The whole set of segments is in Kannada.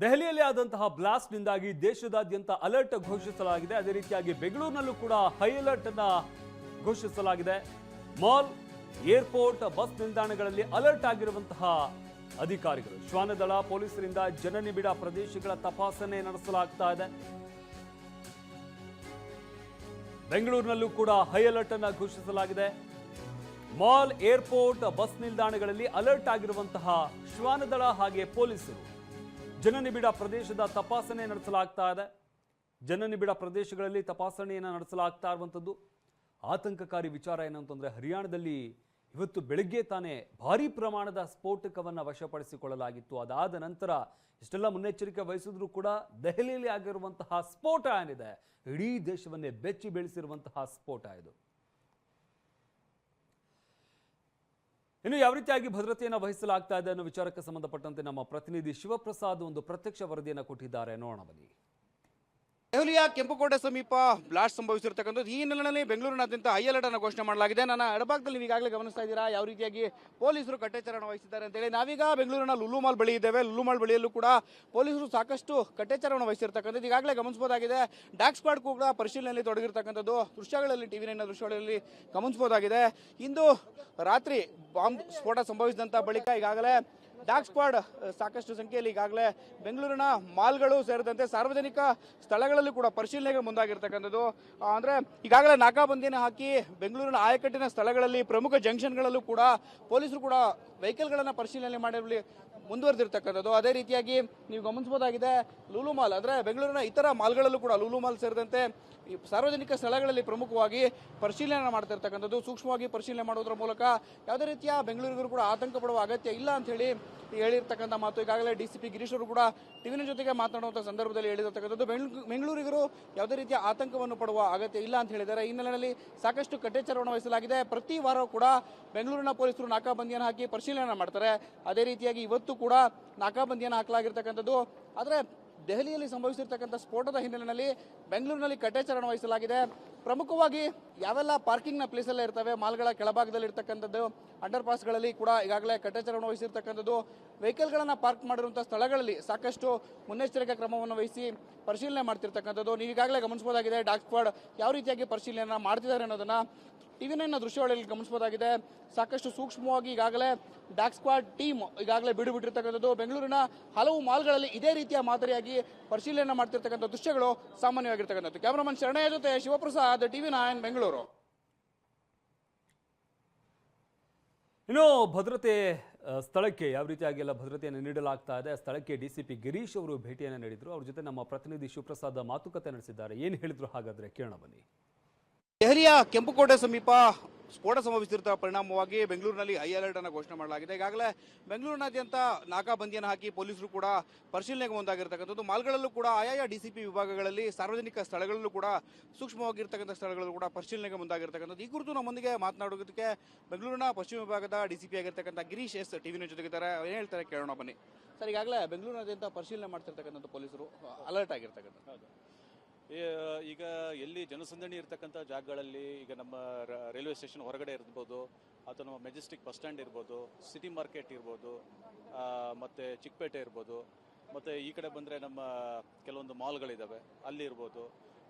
ದೆಹಲಿಯಲ್ಲಿ ಆದಂತಹ ಬ್ಲಾಸ್ಟ್ನಿಂದಾಗಿ ದೇಶದಾದ್ಯಂತ ಅಲರ್ಟ್ ಘೋಷಿಸಲಾಗಿದೆ. ಅದೇ ರೀತಿಯಾಗಿ ಬೆಂಗಳೂರಿನಲ್ಲೂ ಕೂಡ ಹೈ ಅಲರ್ಟ್ ಅನ್ನ ಘೋಷಿಸಲಾಗಿದೆ. ಮಾಲ್ ಏರ್ಪೋರ್ಟ್ ಬಸ್ ನಿಲ್ದಾಣಗಳಲ್ಲಿ ಅಲರ್ಟ್ ಆಗಿರುವಂತಹ ಅಧಿಕಾರಿಗಳು. ಶ್ವಾನದಳ ಪೊಲೀಸರಿಂದ ಜನನಿಬಿಡ ಪ್ರದೇಶಗಳ ತಪಾಸಣೆ ನಡೆಸಲಾಗ್ತಾ ಇದೆ. ಬೆಂಗಳೂರಿನಲ್ಲೂ ಕೂಡ ಹೈ ಅಲರ್ಟ್ ಅನ್ನ ಘೋಷಿಸಲಾಗಿದೆ. ಮಾಲ್ ಏರ್ಪೋರ್ಟ್ ಬಸ್ ನಿಲ್ದಾಣಗಳಲ್ಲಿ ಅಲರ್ಟ್ ಆಗಿರುವಂತಹ ಶ್ವಾನದಳ ಹಾಗೆ ಪೊಲೀಸರು ಜನನಿಬಿಡ ಪ್ರದೇಶದ ತಪಾಸಣೆ ನಡೆಸಲಾಗ್ತಾ ಇದೆ. ಜನನಿಬಿಡ ಪ್ರದೇಶಗಳಲ್ಲಿ ತಪಾಸಣೆಯನ್ನು ನಡೆಸಲಾಗ್ತಾ ಇರುವಂಥದ್ದು ಆತಂಕಕಾರಿ ವಿಚಾರ ಏನಂತಂದರೆ ಹರಿಯಾಣದಲ್ಲಿ ಇವತ್ತು ಬೆಳಗ್ಗೆ ತಾನೇ ಭಾರೀ ಪ್ರಮಾಣದ ಸ್ಫೋಟಕವನ್ನು ವಶಪಡಿಸಿಕೊಳ್ಳಲಾಗಿತ್ತು. ಅದಾದ ನಂತರ ಇಷ್ಟೆಲ್ಲ ಮುನ್ನೆಚ್ಚರಿಕೆ ವಹಿಸಿದ್ರು ಕೂಡ ದೆಹಲಿಯಲ್ಲಿ ಆಗಿರುವಂತಹ ಸ್ಫೋಟ ಏನಿದೆ, ಇಡೀ ದೇಶವನ್ನೇ ಬೆಚ್ಚಿ ಬೆಳೆಸಿರುವಂತಹ ಸ್ಫೋಟ ಇದು. ಇನ್ನು ಯಾವ ರೀತಿಯಾಗಿ ಭದ್ರತೆಯನ್ನು ವಹಿಸಲಾಗ್ತಾ ಇದೆ ಅನ್ನೋ ವಿಚಾರಕ್ಕೆ ಸಂಬಂಧಪಟ್ಟಂತೆ ನಮ್ಮ ಪ್ರತಿನಿಧಿ ಶಿವಪ್ರಸಾದ್ ಒಂದು ಪ್ರತ್ಯಕ್ಷ ವರದಿಯನ್ನು ಕೊಟ್ಟಿದ್ದಾರೆ. ನೋಡೋಣ ಬನ್ನಿ. ದೆಹಲಿಯ ಕೆಂಪುಕೋಟೆ ಸಮೀಪ ಬ್ಲಾಸ್ಟ್ ಸಂಭವಿಸಿರ್ತಕ್ಕಂಥದ್ದು. ಈ ಹಿನ್ನೆಲೆಯಲ್ಲಿ ಬೆಂಗಳೂರಿನಾದ್ಯಂತ ಹೈ ಅಲರ್ಟ್ ಅನ್ನು ಘೋಷಣೆ ಮಾಡಲಾಗಿದೆ. ನನ್ನ ಎಡಭಾಗದಲ್ಲಿ ಈಗಾಗಲೇ ಗಮನಿಸ್ತಾ ಇದ್ದೀರಾ, ಯಾವ ರೀತಿಯಾಗಿ ಪೊಲೀಸರು ಕಟ್ಟೆಚ್ಚರವನ್ನು ವಹಿಸಿದ್ದಾರೆ ಅಂತೇಳಿ. ನಾವೀಗ ಬೆಂಗಳೂರಿನ ಲುಲು ಮಾಲ್ ಬಳಿ ಇದ್ದೇವೆ. ಲುಲು ಮಾಲ್ ಬಳಿಯಲ್ಲೂ ಕೂಡ ಪೊಲೀಸರು ಸಾಕಷ್ಟು ಕಟ್ಟೆಚ್ಚರವನ್ನು ವಹಿಸಿರ್ತಕ್ಕಂಥದ್ದು ಈಗಾಗಲೇ ಗಮನಿಸಬಹುದಾಗಿದೆ. ಡಾಕ್ ಸ್ಕ್ವಾಡ್ ಕೂಡ ಪರಿಶೀಲನೆಯಲ್ಲಿ ತೊಡಗಿರ್ತಕ್ಕಂಥದ್ದು. ದೃಶ್ಯಗಳಲ್ಲಿ ಟಿವಿ ನೈನ್ ದೃಶ್ಯಗಳಲ್ಲಿ ಗಮನಿಸಬಹುದಾಗಿದೆ. ಇಂದು ರಾತ್ರಿ ಬಾಂಬ್ ಸ್ಫೋಟ ಸಂಭವಿಸಿದಂಥ ಬಳಿಕ ಈಗಾಗಲೇ ಡಾಕ್ ಸ್ಕ್ವಾಡ್ ಸಾಕಷ್ಟು ಸಂಖ್ಯೆಯಲ್ಲಿ ಈಗಾಗಲೇ ಬೆಂಗಳೂರಿನ ಮಾಲ್ಗಳು ಸೇರಿದಂತೆ ಸಾರ್ವಜನಿಕ ಸ್ಥಳಗಳಲ್ಲಿ ಕೂಡ ಪರಿಶೀಲನೆಗೆ ಮುಂದಾಗಿರ್ತಕ್ಕಂಥದ್ದು. ಅಂದ್ರೆ ಈಗಾಗಲೇ ನಾಕಾಬಂದಿಯನ್ನು ಹಾಕಿ ಬೆಂಗಳೂರಿನ ಆಯಕಟ್ಟಿನ ಸ್ಥಳಗಳಲ್ಲಿ ಪ್ರಮುಖ ಜಂಕ್ಷನ್ಗಳಲ್ಲೂ ಕೂಡ ಪೊಲೀಸರು ಕೂಡ ವೆಹಿಕಲ್ಗಳನ್ನು ಪರಿಶೀಲನೆ ಮಾಡಿರಲಿ ಮುಂದುವರೆದಿರ್ತಕ್ಕಂಥದ್ದು. ಅದೇ ರೀತಿಯಾಗಿ ನೀವು ಗಮನಿಸಬಹುದಾಗಿದೆ ಲೂಲು ಮಾಲ್, ಅಂದ್ರೆ ಬೆಂಗಳೂರಿನ ಇತರ ಮಾಲ್ಗಳಲ್ಲೂ ಕೂಡ ಲೂಲು ಮಾಲ್ ಸೇರಿದಂತೆ ಸಾರ್ವಜನಿಕ ಸ್ಥಳಗಳಲ್ಲಿ ಪ್ರಮುಖವಾಗಿ ಪರಿಶೀಲನೆ ಮಾಡ್ತಿರ್ತಕ್ಕಂಥದ್ದು. ಸೂಕ್ಷ್ಮವಾಗಿ ಪರಿಶೀಲನೆ ಮಾಡೋದ್ರ ಮೂಲಕ ಯಾವುದೇ ರೀತಿಯ ಬೆಂಗಳೂರಿಗರು ಕೂಡ ಆತಂಕ ಪಡುವ ಅಗತ್ಯ ಇಲ್ಲ ಅಂತ ಹೇಳಿ ಹೇಳಿರ್ತಕ್ಕಂಥ ಮಾತು. ಈಗಾಗಲೇ ಡಿ ಸಿ ಪಿ ಗಿರೀಶ್ ಅವರು ಕೂಡ ಟಿವಿನ ಜೊತೆಗೆ ಮಾತನಾಡುವಂಥ ಸಂದರ್ಭದಲ್ಲಿ ಹೇಳಿರತಕ್ಕಂಥದ್ದು, ಬೆಂಗಳೂರು, ಬೆಂಗಳೂರಿಗರು ಯಾವುದೇ ರೀತಿಯ ಆತಂಕವನ್ನು ಪಡುವ ಅಗತ್ಯ ಇಲ್ಲ ಅಂತ ಹೇಳಿದ್ದಾರೆ. ಈ ಹಿನ್ನೆಲೆಯಲ್ಲಿ ಸಾಕಷ್ಟು ಕಟ್ಟೆಚ್ಚರವನ್ನು ವಹಿಸಲಾಗಿದೆ. ಪ್ರತಿ ವಾರ ಕೂಡ ಬೆಂಗಳೂರಿನ ಪೊಲೀಸರು ನಾಕಾಬಂದಿಯನ್ನು ಹಾಕಿ ಪರಿಶೀಲನೆ ಮಾಡ್ತಾರೆ. ಅದೇ ರೀತಿಯಾಗಿ ಇವತ್ತು ಕೂಡ ನಾಕಾಬಂದಿಯನ್ನು ಹಾಕಲಾಗಿರ್ತಕ್ಕಂಥದ್ದು. ಆದರೆ ದೆಹಲಿಯಲ್ಲಿ ಸಂಭವಿಸಿರ್ತಕ್ಕಂಥ ಸ್ಫೋಟದ ಹಿನ್ನೆಲೆಯಲ್ಲಿ ಬೆಂಗಳೂರಿನಲ್ಲಿ ಕಟ್ಟೆಚ್ಚರಣ ವಹಿಸಲಾಗಿದೆ. ಪ್ರಮುಖವಾಗಿ ಯಾವೆಲ್ಲ ಪಾರ್ಕಿಂಗ್ನ ಪ್ಲೇಸಲ್ಲೇ ಇರ್ತವೆ, ಮಾಲ್ಗಳ ಕೆಳಭಾಗದಲ್ಲಿ ಇರ್ತಕ್ಕಂಥದ್ದು ಅಂಡರ್ ಪಾಸ್ಗಳಲ್ಲಿ ಕೂಡ ಈಗಾಗಲೇ ಕಟ್ಟೆಚ್ಚರವನ್ನು ವಹಿಸಿರ್ತಕ್ಕಂಥದ್ದು, ವೆಹಿಕಲ್ಗಳನ್ನು ಪಾರ್ಕ್ ಮಾಡಿರುವಂಥ ಸ್ಥಳಗಳಲ್ಲಿ ಸಾಕಷ್ಟು ಮುನ್ನೆಚ್ಚರಿಕೆ ಕ್ರಮವನ್ನು ವಹಿಸಿ ಪರಿಶೀಲನೆ ಮಾಡ್ತಿರ್ತಕ್ಕಂಥದ್ದು. ನೀವು ಈಗಾಗಲೇ ಗಮನಿಸಬಹುದಾಗಿದೆ ಸ್ಕ್ವಾಡ್ ಯಾವ ರೀತಿಯಾಗಿ ಪರಿಶೀಲನೆ ಮಾಡ್ತಿದ್ದಾರೆ ಅನ್ನೋದನ್ನ ಟಿವಿ ದೃಶ್ಯಗಳಲ್ಲಿ ಗಮನಿಸಬಹುದಾಗಿದೆ, ಸಾಕಷ್ಟು ಸೂಕ್ಷ್ಮವಾಗಿ ಈಗಾಗಲೇ ಡಾಕ್ ಸ್ಕ್ವಾಡ್ ಟೀಮ್ ಈಗಾಗಲೇ ಬಿಡು ಬಿಟ್ಟಿರ್ತಕ್ಕಂಥದ್ದು ಬೆಂಗಳೂರಿನ ಹಲವು ಮಾಲ್ಗಳಲ್ಲಿ ಇದೇ ರೀತಿಯ ಮಾದರಿಯಾಗಿ ಪರಿಶೀಲನೆ ಮಾಡ್ತಿರ್ತಕ್ಕಂಥ ದೃಶ್ಯಗಳು ಸಾಮಾನ್ಯವಾಗಿರ್ತಕ್ಕಂಥದ್ದು. ಕ್ಯಾಮರಾಮನ್ ಶರಣಯ್ಯ ಜೊತೆ ಶಿವಪ್ರಸಾದ್ ಟಿವಿ ನೈನ್ ಬೆಂಗಳೂರು. ಇನ್ನು ಭದ್ರತೆ ಸ್ಥಳಕ್ಕೆ ಯಾವ ರೀತಿಯಾಗಿ ಎಲ್ಲ ಭದ್ರತೆಯನ್ನು ನೀಡಲಾಗ್ತಾ ಇದೆ, ಸ್ಥಳಕ್ಕೆ ಡಿ ಸಿ ಪಿ ಗಿರೀಶ್ ಅವರು ಭೇಟಿಯನ್ನು ನೀಡಿದ್ರು. ಅವ್ರ ಜೊತೆ ನಮ್ಮ ಪ್ರತಿನಿಧಿ ಶಿವಪ್ರಸಾದ್ ಮಾತುಕತೆ ನಡೆಸಿದ್ದಾರೆ. ಏನು ಹೇಳಿದ್ರು ಹಾಗಾದ್ರೆ ಕೇಳೋಣ ಬನ್ನಿ. ದೆಹಲಿಯ ಕೆಂಪುಕೋಟೆ ಸಮೀಪ ಸ್ಫೋಟ ಸಂಭವಿಸಿರುವ ಪರಿಣಾಮವಾಗಿ ಬೆಂಗಳೂರಿನಲ್ಲಿ ಹೈ ಅಲರ್ಟ್ ಅನ್ನು ಘೋಷಣೆ ಮಾಡಲಾಗಿದೆ. ಈಗಾಗಲೇ ಬೆಂಗಳೂರಿನಾದ್ಯಂತ ನಾಕಾಬಂದಿಯನ್ನು ಹಾಕಿ ಪೊಲೀಸರು ಕೂಡ ಪರಿಶೀಲನೆಗೆ ಮುಂದಾಗಿರ್ತಕ್ಕಂಥದ್ದು. ಮಾಲ್ಗಳಲ್ಲೂ ಕೂಡ ಆಯಾಯ ಡಿಸಿಪಿ ವಿಭಾಗಗಳಲ್ಲಿ ಸಾರ್ವಜನಿಕ ಸ್ಥಳಗಳಲ್ಲೂ ಕೂಡ ಸೂಕ್ಷ್ಮವಾಗಿರ್ತಕ್ಕಂಥ ಸ್ಥಳಗಳಲ್ಲೂ ಕೂಡ ಪರಿಶೀಲನೆಗೆ ಮುಂದಾಗಿರ್ತಕ್ಕಂಥದ್ದು. ಈ ಕುರಿತು ನಮ್ಮೊಂದಿಗೆ ಮಾತನಾಡೋದಕ್ಕೆ ಬೆಂಗಳೂರಿನ ಪಶ್ಚಿಮ ವಿಭಾಗದ ಡಿಸಿಪಿ ಆಗಿರ್ತಕ್ಕಂಥ ಗಿರೀಶ್ ಎಸ್ ಟಿವಿನ ಜೊತೆಗಿದ್ದಾರೆ. ಏನು ಹೇಳ್ತಾರೆ ಕೇಳೋಣ ಬನ್ನಿ. ಸರ್, ಈಗಾಗಲೇ ಬೆಂಗಳೂರಿನಾದ್ಯಂತ ಪರಿಶೀಲನೆ ಮಾಡ್ತಿರ್ತಕ್ಕಂಥ ಪೊಲೀಸರು. ಅಲರ್ಟ್ ಆಗಿರ್ತಕ್ಕಂಥ ಈ- ಈಗ ಎಲ್ಲಿ ಜನಸಂದಣಿ ಇರ್ತಕ್ಕಂಥ ಜಾಗಗಳಲ್ಲಿ ಈಗ ನಮ್ಮ ರೈಲ್ವೆ ಸ್ಟೇಷನ್ ಹೊರಗಡೆ ಇರ್ಬೋದು, ಅಥವಾ ನಮ್ಮ ಮೆಜೆಸ್ಟಿಕ್ ಬಸ್ ಸ್ಟ್ಯಾಂಡ್ ಇರ್ಬೋದು, ಸಿಟಿ ಮಾರ್ಕೆಟ್ ಇರ್ಬೋದು ಮತ್ತು ಮತ್ತೆ ಚಿಕ್ಕಪೇಟೆ ಇರ್ಬೋದು, ಮತ್ತು ಈ ಕಡೆ ಬಂದರೆ ನಮ್ಮ ಕೆಲವೊಂದು ಮಾಲ್ಗಳಿದ್ದಾವೆ ಅಲ್ಲಿ ಇರ್ಬೋದು,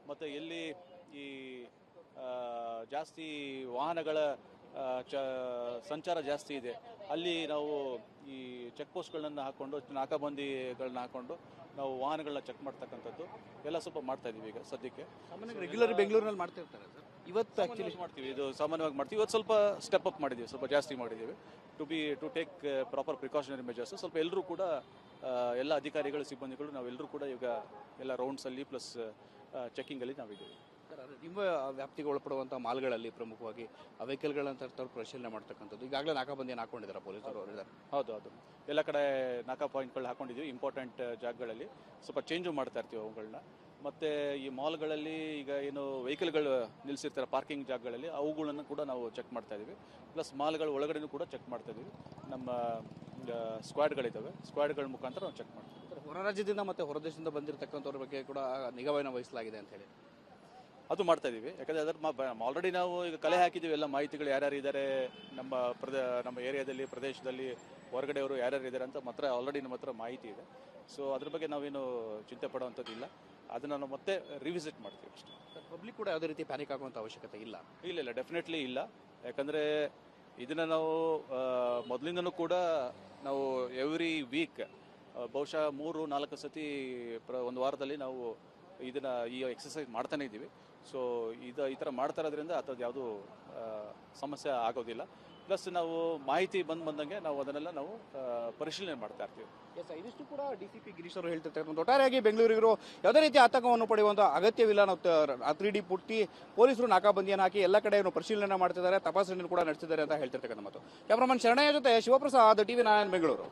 ಮತ್ತು ಎಲ್ಲಿ ಈ ಜಾಸ್ತಿ ವಾಹನಗಳ ಚ, ಸಂಚಾರ ಜಾಸ್ತಿ ಇದೆ, ಅಲ್ಲಿ ನಾವು ಈ ಚೆಕ್ ಪೋಸ್ಟ್ಗಳನ್ನು ಹಾಕ್ಕೊಂಡು ನಾಕಾಬಂದಿಗಳನ್ನ ಹಾಕ್ಕೊಂಡು ನಾವು ವಾಹನಗಳನ್ನ ಚೆಕ್ ಮಾಡ್ತಕ್ಕಂಥದ್ದು. ಎಲ್ಲ ಸ್ವಲ್ಪ ಮಾಡ್ತಾ ಇದೀವಿ ಈಗ ಸದ್ಯಕ್ಕೆ. ರೆಗ್ಯುಲರ್ ಬೆಂಗಳೂರಿನಲ್ಲಿ ಮಾಡ್ತಿರ್ತಾರೆ ಸರ್. ಇವತ್ತು ಆಕ್ಚುಲಿ ಮಾಡ್ತೀವಿ. ಇದು ಸಾಮಾನ್ಯವಾಗಿ ಮಾಡ್ತೀವಿ. ಇವತ್ತು ಸ್ವಲ್ಪ ಸ್ಟೆಪ್ ಅಪ್ ಮಾಡಿದ್ದೀವಿ ಸ್ವಲ್ಪ ಜಾಸ್ತಿ ಮಾಡಿದ್ದೀವಿ to be to take proper precautionary measures ಸ್ವಲ್ಪ ಎಲ್ಲರೂ ಕೂಡ ಎಲ್ಲ ಅಧಿಕಾರಿಗಳು ಸಿಬ್ಬಂದಿಗಳು ನಾವೆಲ್ಲರೂ ಕೂಡ ಈಗ ಎಲ್ಲ ರೌಂಡ್ಸಲ್ಲಿ ಪ್ಲಸ್ ಚೆಕ್ಕಿಂಗಲ್ಲಿ ನಾವಿದ್ದೀವಿ. ನಿಮ್ಮ ವ್ಯಾಪ್ತಿಗೆ ಒಳಪಡುವಂಥ ಮಾಲ್ಗಳಲ್ಲಿ ಪ್ರಮುಖವಾಗಿ ವೆಹಿಕಲ್ಗಳನ್ನ ತರ್ತಾರೆ ಪರಿಶೀಲನೆ ಮಾಡ್ತಕ್ಕಂಥದ್ದು. ಈಗಾಗಲೇ ನಾಕಾಬಂದಿಯನ್ನು ಹಾಕೊಂಡಿದ್ದಾರೆ ಪೊಲೀಸರು ಹೌದು ಹೌದು. ಎಲ್ಲ ಕಡೆ ನಾಕಾ ಪಾಯಿಂಟ್ಗಳು ಹಾಕೊಂಡಿದ್ದೀವಿ ಇಂಪಾರ್ಟೆಂಟ್ ಜಾಗಗಳಲ್ಲಿ. ಸ್ವಲ್ಪ ಚೇಂಜು ಮಾಡ್ತಾ ಇರ್ತೀವಿ ಅವುಗಳನ್ನ ಮತ್ತು ಈ ಮಾಲ್ಗಳಲ್ಲಿ ಈಗ ಏನು ವೆಹಿಕಲ್ಗಳು ನಿಲ್ಲಿಸಿರ್ತಾರೆ ಪಾರ್ಕಿಂಗ್ ಜಾಗಗಳಲ್ಲಿ ಅವುಗಳನ್ನು ಕೂಡ ನಾವು ಚೆಕ್ ಮಾಡ್ತಾ ಇದ್ದೀವಿ. ಪ್ಲಸ್ ಮಾಲ್ಗಳ ಒಳಗಡೆನೂ ಕೂಡ ಚೆಕ್ ಮಾಡ್ತಾ ಇದ್ದೀವಿ. ನಮ್ಮ ಸ್ಕ್ವಾಡ್ಗಳಿದ್ದಾವೆ ಸ್ಕ್ವಾಡ್ಗಳ ಮುಖಾಂತರ ನಾವು ಚೆಕ್ ಮಾಡ್ತೀವಿ. ಹೊರ ರಾಜ್ಯದಿಂದ ಮತ್ತೆ ಹೊರದೇಶದಿಂದ ಬಂದಿರತಕ್ಕಂಥವ್ರ ಬಗ್ಗೆ ಕೂಡ ನಿಗಾವನ್ನು ವಹಿಸಲಾಗಿದೆ ಅಂತ ಹೇಳಿ. ಅದು ಮಾಡ್ತಾ ಇದೀವಿ. ಯಾಕಂದ್ರೆ ಅದರ ಆಲ್ರೆಡಿ ನಾವು ಈಗ ಕಲೆ ಹಾಕಿದ್ದೀವಿ ಎಲ್ಲ ಮಾಹಿತಿಗಳು ಯಾರ್ಯಾರು ಇದ್ದಾರೆ ನಮ್ಮ ಪ್ರದೇ ನಮ್ಮ ಏರಿಯಾದಲ್ಲಿ ಪ್ರದೇಶದಲ್ಲಿ ಹೊರಗಡೆಯವರು ಯಾರ್ಯಾರು ಇದ್ದಾರೆ ಅಂತ ಮಾತ್ರ ಆಲ್ರೆಡಿ ನಮ್ಮ ಹತ್ರ ಮಾಹಿತಿ ಇದೆ. ಸೊ ಅದ್ರ ಬಗ್ಗೆ ನಾವೇನು ಚಿಂತೆ ಪಡುವಂಥದ್ದಿಲ್ಲ ಅದನ್ನು ನಾವು ಮತ್ತೆ ರಿವಿಸಿಟ್ ಮಾಡ್ತೀವಿ ಅಷ್ಟೇ. ಪಬ್ಲಿಕ್ ಕೂಡ ಯಾವುದೇ ರೀತಿ ಪ್ಯಾನಿಕ್ ಆಗುವಂತ ಅವಶ್ಯಕತೆ ಇಲ್ಲ. ಇಲ್ಲ ಇಲ್ಲ ಡೆಫಿನೆಟ್ಲಿ ಇಲ್ಲ. ಯಾಕಂದರೆ ಇದನ್ನು ನಾವು ಮೊದಲಿಂದನೂ ಕೂಡ ನಾವು ಎವ್ರಿ ವೀಕ್ ಬಹುಶಃ ಮೂರು ನಾಲ್ಕು ಸತಿ ಪ್ರ ಒಂದು ವಾರದಲ್ಲಿ ನಾವು ಇದನ್ನು ಈ ಎಕ್ಸಸೈಸ್ ಮಾಡ್ತಾನೆ ಇದ್ದೀವಿ. ಸೊ ಇದು ಈ ಥರ ಮಾಡ್ತಾ ಇರೋದ್ರಿಂದ ಅಥವಾ ಯಾವುದೂ ಸಮಸ್ಯೆ ಆಗೋದಿಲ್ಲ. ಪ್ಲಸ್ ನಾವು ಮಾಹಿತಿ ಬಂದು ಬಂದಂಗೆ ನಾವು ಅದನ್ನೆಲ್ಲ ನಾವು ಪರಿಶೀಲನೆ ಮಾಡ್ತಾ ಇರ್ತೀವಿ. ಎಸ್ ಇದಿಷ್ಟು ಕೂಡ ಡಿ ಸಿ ಪಿ ಗಿರೀಶ್ ಅವರು ಹೇಳ್ತಿರ್ತಾರೆ. ಒಟ್ಟಾರೆಯಾಗಿ ಬೆಂಗಳೂರಿಗರು ಯಾವುದೇ ರೀತಿ ಆತಂಕವನ್ನು ಪಡೆಯುವಂಥ ಅಗತ್ಯವಿಲ್ಲ. ನಾವು ತ್ರೀ ಡಿ ಪುಟ್ಟಿ ಪೊಲೀಸರು ನಾಕಾಬಂದಿಯನ್ನು ಹಾಕಿ ಎಲ್ಲ ಕಡೆ ಪರಿಶೀಲನೆ ಮಾಡ್ತಿದ್ದಾರೆ. ತಪಾಸಣೆಯನ್ನು ಕೂಡ ನಡೆಸಿದ್ದಾರೆ ಅಂತ ಹೇಳ್ತಿರ್ತಕ್ಕಂಥ ಮಾತು. ಕ್ಯಾಮ್ರಾಮನ್ ಶರಣಯ್ಯ ಜೊತೆ ಶಿವಪ್ರಸಾದ್ ಟಿವಿ ನಾರಾಯಣ್ ಬೆಂಗಳೂರು.